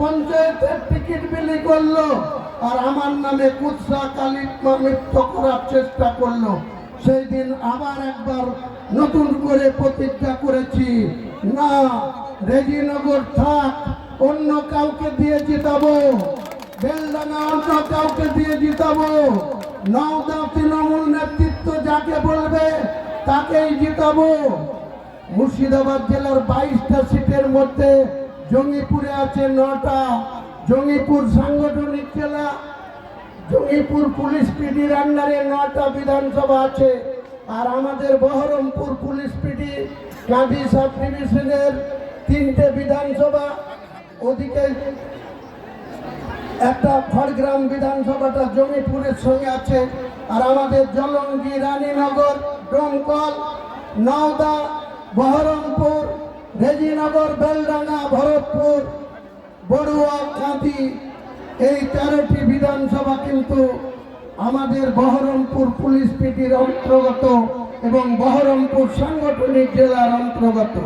পঞ্চায়েতের টিকিট বিলি করল আর আমার নামে কুৎসা কালিমা মৃত্য করার চেষ্টা করল। সেই দিন আবার একবার নতুন করে প্রতিজ্ঞা করেছি, না, রেজিনগর থাক, অন্য কাউকে দিয়ে জিতাবো। বেলডাঙ্গা অন্য কাউকে দিয়ে জিতাবো। নওদা তৃণমূল নেতৃত্ব যাকে বলবে তাকেই জিতাবো। মুর্শিদাবাদ জেলার বাইশটা সিটের মধ্যে জঙ্গিপুরে আছে নটা। জঙ্গিপুর সাংগঠনিক জেলা জঙ্গিপুর পুলিশ পিডির আন্ডারে নটা বিধানসভা আছে। আর আমাদের Baharampur police PD Kandi sub ডিভিশনের তিনটে বিধানসভা। ওদিকে একটা খড়গ্রাম বিধানসভাটা জমিপুরের সঙ্গে আছে। আর আমাদের জলঙ্গি রানীনগর, ডোমকল, নওদা, বহরমপুর রেজিনগর বেলডাঙ্গা, ভরতপুর, বড়ুয়া কাঁদি এই তেরোটি বিধানসভা কিন্তু আমাদের বহরমপুর পুলিশ পিটির অন্তর্গত এবং বহরমপুর সাংগঠনিক জেলার অন্তর্গত।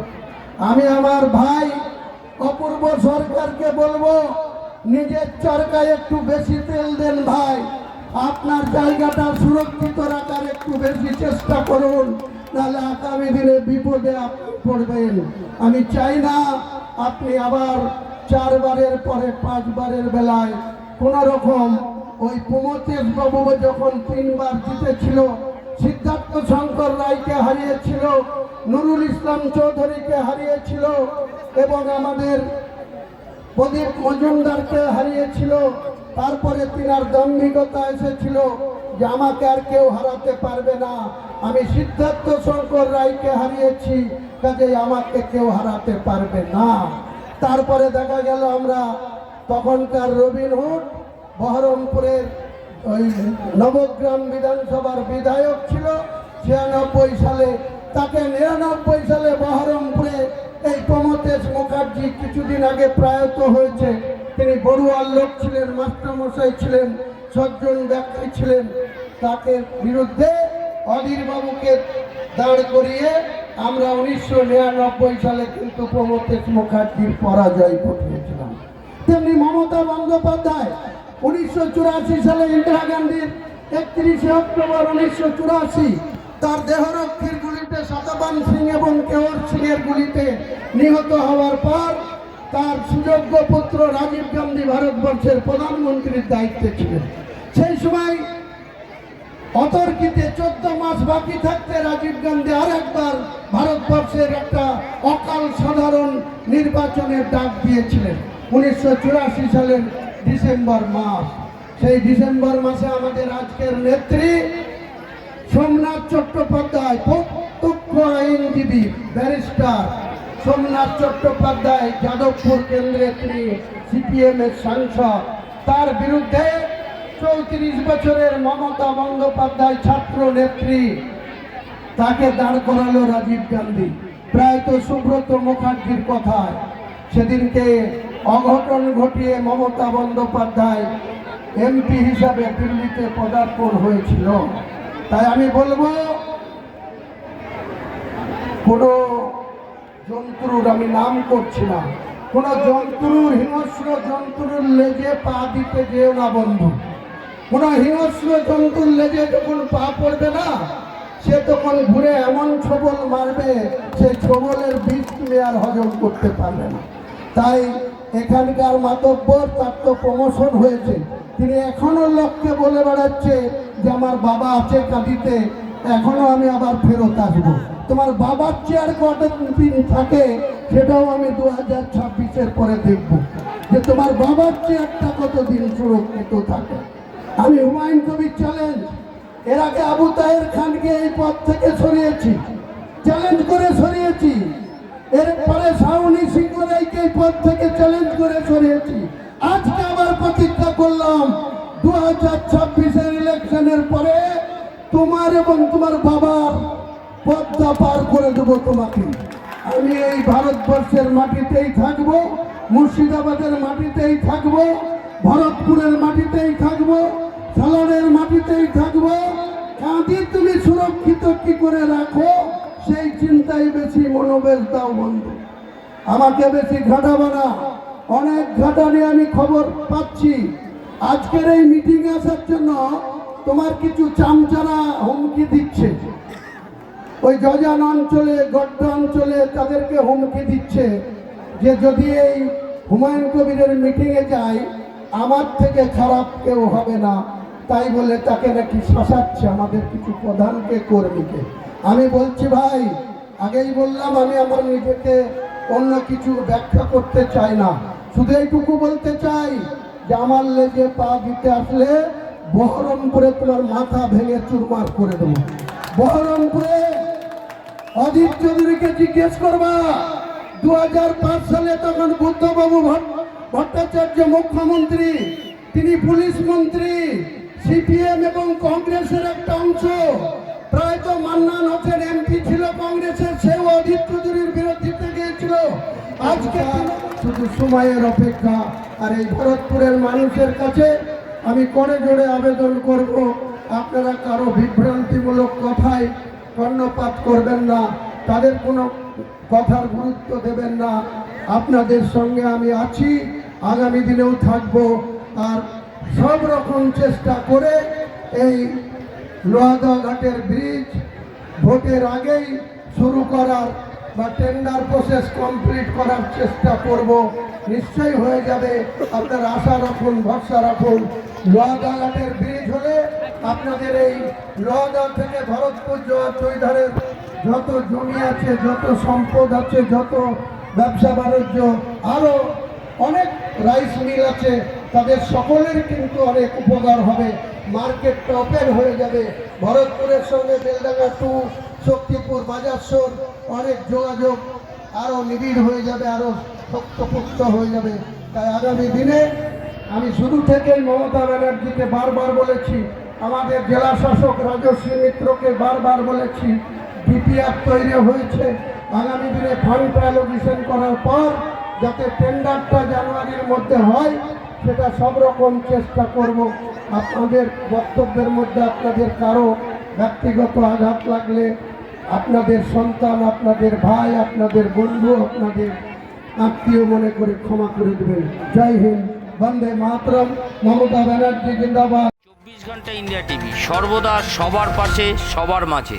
আমি আমার ভাই অপূর্ব সরকারকে বলব, নিজের চরকায় একটু বেশি তেল দেন ভাই। আপনার জায়গাটা সুরক্ষিত রাখার একটু বেশি চেষ্টা করুন। নাহলে আগামী দিনে বিপদে আপনি পড়বেন। আমি চাই না আপনি আবার চারবারের পরে পাঁচবারের বেলায় কোন রকম ওই প্রমোতেশ বাবু যখন তিনবার জিতেছিল, সিদ্ধার্থ শঙ্কর রায়কে হারিয়েছিল, নুরুল ইসলাম চৌধুরীকে হারিয়েছিল এবং আমাদের প্রদীপ মজুমদারকে হারিয়েছিল, তারপরে তিনার দাম্ভিকতা এসেছিল যে আমাকে আর কেউ হারাতে পারবে না। আমি সিদ্ধার্থ শঙ্কর রায়কে হারিয়েছি, কাজেই আমাকে কেউ হারাতে পারবে না। তারপরে দেখা গেল আমরা তখনকার রবিনহুড বহরমপুরের ওই নবগ্রাম বিধানসভার বিধায়ক ছিল, ছিয়ানব্বই সালে, তাকে নিরানব্বই সালে বহরমপুরে এই প্রমোতেশ মুখার্জি কিছুদিন আগে প্রয়াত হয়েছে। তিনি বড়ুয়ার লোক ছিলেন, মাস্টারমশাই ছিলেন, সজ্জন ব্যক্তি ছিলেন। তাকে বিরুদ্ধে অধীর বাবুকে দাঁড় করিয়ে আমরা উনিশশো নিরানব্বই সালে কিন্তু প্রমোতেশ মুখার্জির পরাজয় ঘটিয়েছিলাম। তেমনি মমতা বন্দ্যোপাধ্যায় উনিশশো চুরাশি সালে ইন্দিরা গান্ধীর একত্রিশে অক্টোবর উনিশশো চুরাশি তার দেহরক্ষীর গুলিতে শতবান সিং এবং কেওর সিং এর গুলিতে নিহত হওয়ার পর তার সুযোগ্য পুত্র রাজীব গান্ধী ভারতবর্ষের প্রধানমন্ত্রীর দায়িত্বে ছিলেন। সেই সময় অতর্কিতে চোদ্দ মাস বাকি থাকতে রাজীব গান্ধী আর একবার ভারতবর্ষের একটা অকাল সাধারণ নির্বাচনের ডাক দিয়েছিলেন। উনিশশো চুরাশি সালের ডিসেম্বর মাস। সেই ডিসেম্বর মাসে আমাদের আজকের নেত্রী সোমনাথ চট্টোপাধ্যায়, প্রত্যক্ষ আইনজীবী, ব্যারিস্টার সোমনাথ চট্টোপাধ্যায়, যাদবপুর কেন্দ্রে তিনি সিপিএম এর সাংসদ। তার বিরুদ্ধে চৌত্রিশ বছরের মমতা বন্দ্যোপাধ্যায় ছাত্র নেত্রী, তাকে দাঁড় করালো রাজীব গান্ধী। প্রায়ত সুব্রত মুখার্জির কথায়, সেদিনকে অঘটন ঘটিয়ে মমতা বন্দ্যোপাধ্যায় এমপি হিসাবে দিল্লিতে পদার্পণ হয়েছিল। তাই আমি বলব, কোনো জন্তুর আমি নাম করছি না। কোনো জন্তুর হিংস্র জন্তুর লেজে পা দিতে যেও না বন্ধু। কোনো যখন পা পড়বে না, সে তখন ঘুরে এমন মারবে তুমি আর হজম করতে পারবে না। তাই এখানকার তার তো প্রমোশন হয়েছে। তিনি এখনও লোককে বলে বেড়াচ্ছে যে, আমার বাবা আছে কাঁদিতে এখনও আমি আবার ফেরত আসব। তোমার বাবার চেয়ার কত দিন থাকে, সেটাও আমি দু হাজার ছাব্বিশের পরে দেখব। যে তোমার বাবার চেয়ারটা কতদিন সুরক্ষিত থাকে? আমি হুমায়ুন কবির চ্যালেঞ্জ এর আগে আবু তাহের খানকে এই পদ থেকে সরিয়েছি। চ্যালেঞ্জ করে সরিয়েছি। এরপরে সাউনি সিংহ রায়কে এই পদ থেকে চ্যালেঞ্জ করে সরিয়েছি। আজকে আবার প্রতিজ্ঞা করলাম দু হাজার ছাব্বিশের ইলেকশনের পরে তোমার এবং তোমার বাবার পদ্মা পার করে দেবো তোমাকে। আমি এই ভারতবর্ষের মাটিতেই থাকব, মুর্শিদাবাদের মাটিতেই থাকব। ভরতপুরের মাটিতেই থাকব সালানের মাটিতেই থাকব। কাঁদি তুমি সুরক্ষিত কি করে রাখো, সেই চিন্তায় বেশি মনোবেশ দাও বন্ধু। আমাকে বেশি ঘাটাবো না অনেক ঘাটানে আমি খবর পাচ্ছি। আজকের এই মিটিং আসার জন্য তোমার কিছু চামচারা হুমকি দিচ্ছে। ওই জজান অঞ্চলে, গড্ড অঞ্চলে তাদেরকে হুমকি দিচ্ছে যে যদি এই হুমায়ুন কবিরের মিটিংয়ে যাই আমার থেকে খারাপ কেউ হবে না। তাই বলে তাকে নাকি শাসাচ্ছে আমাদের কিছু প্রধানকে কর্মীকে আমি বলছি, ভাই, আগেই বললাম আমি আমার নিজেকে অন্য কিছু ব্যাখ্যা করতে চাই না। শুধু এইটুকু বলতে চাই যে আমার লেগে পা দিতে আসলে বহরমপুরে তোমার মাথা ভেঙে চুরমার করে দেবো। বহরমপুরে অজিত চৌধুরীকে জিজ্ঞেস করবা দু হাজার পাঁচ সালে তখন বুদ্ধবাবু ভট্ট- ভট্টাচার্য মুখ্যমন্ত্রী তিনি পুলিশ মন্ত্রী সিপিএম এবং কংগ্রেসের একটা অংশ। প্রায় তো মান্নান হোসেন এমপি ছিল কংগ্রেসের সেও অজিত চৌধুরীর বিরোধিতা গিয়েছিল। আজকে শুধু সময়ের অপেক্ষা আর এই ভরতপুরের মানুষের কাছে আমি করে জোরে আবেদন করব আপনারা কারও বিভ্রান্তিমূলক কথায় কর্ণপাত করবেন না তাদের কোনো কথার গুরুত্ব দেবেন না। আপনাদের সঙ্গে আমি আছি। আগামী দিনেও থাকব। আর সব রকম চেষ্টা করে এই লোহাদা ঘাটের ব্রিজ ভোটের আগেই শুরু করার বা টেন্ডার প্রসেস কমপ্লিট করার চেষ্টা করব। নিশ্চয়ই হয়ে যাবে। আপনার আশা রাখুন, ভরসা রাখুন। লোহাদা ঘাটের ব্রিজ হলে আপনাদের এই লোহাদা থেকে ভরতপুর চৈধারের যত জমি আছে, যত সম্পদ আছে, যত ব্যবসা বাণিজ্য আরও অনেক রাইস মিল আছে, তাদের সকলের কিন্তু অনেক উপকার হবে। মার্কেটটা ওপেন হয়ে যাবে। ভরতপুরের সঙ্গে বেলডাঙ্গা টু শক্তিপুর বাজারসোর অনেক যোগাযোগ আরও নিবিড় হয়ে যাবে আরও শক্তপুক্ত হয়ে যাবে। তাই আগামী দিনে আমি শুরু থেকেই মমতা ব্যানার্জিকে বারবার বলেছি, আমাদের জেলা শাসক রাজস্বী মিত্রকে বারবার বলেছি ডিপিআর তৈরি হয়েছে। আগামী দিনে ফান্ড অ্যালোকেশন করার পর যাতে টেন্ডারটা জানুয়ারির মধ্যে হয়, সেটা সব রকম চেষ্টা করব। আপনাদের বক্তব্যের মধ্যে আপনাদের কারও ব্যক্তিগত আঘাত লাগলে, আপনাদের সন্তান, আপনাদের ভাই, আপনাদের বন্ধু, আপনাদের আত্মীয় মনে করে ক্ষমা করে দেবেন। জয় হিন্দ, বন্দে মাতরম, মমতা ব্যানার্জি জিন্দাবাদ। চব্বিশ ঘণ্টা ইন্ডিয়া টিভি, সর্বদা সবার পাশে, সবার মাঝে।